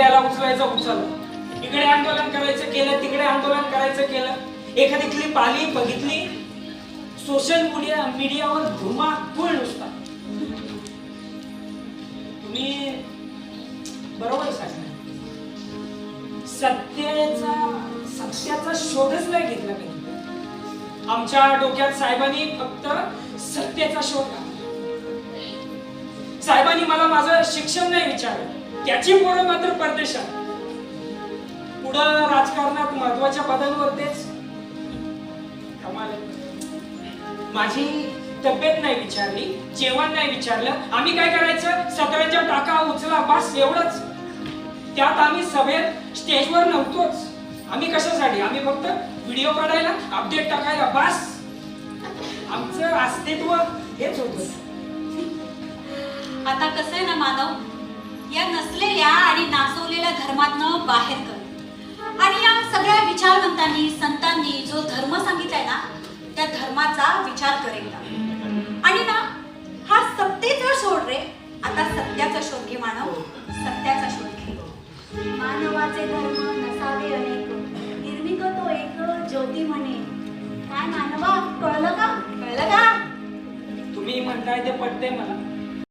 याला उचलायचं उचललं इकडे आंदोलन करायचं केलं तिकडे आंदोलन करायचं केलं. एखादी क्लिप आली बघितली सोशल मीडिया मीडियावर धुमाकूळ नुसता. तुम्ही बरोबर सांगता सत्याचा सत्याचा शोधच नाही घेतला आमच्या डोक्यात साहेबांनी फक्त सत्याचा शोध घातला. साहेबांनी मला माझं शिक्षण नाही विचारलं. त्याची पोरं मात्र परदेशात. पुढं राजकारणात महत्त्वाच्या पदांवर तेच. कमाल. माझी तब्येत नाही विचारली जेवण नाही विचारलं. आम्ही काय करायचं? सतराच्या टाका उचला बस एवढंच. त्यात आम्ही सभेत स्टेजवर नव्हतोच. आम्ही कशासाठी? आम्ही फक्त व्हिडिओ काढायला अपडेट टाकायला बस. आमचं अस्तित्व हेच होतं. आता कसं आहे ना मानव या नसलेल्या आणि नाचवलेल्या धर्मातनं बाहेर कर. आणि या सगळ्या विचारवंतांनी संतांनी जो धर्म सांगितलाय ना त्या धर्माचा विचार करेल आणि ना हा सत्तेचा शोध रे. आता सत्याचा शोध घे मानव. सत्याचा शोध घे. मानवाचे धर्म नसावे अनेक. निर्मिक तो एक ज्योती म्हणे. काय मानवा? कळलं का? कळलं का? तुम्ही म्हणताय ते पटते मला.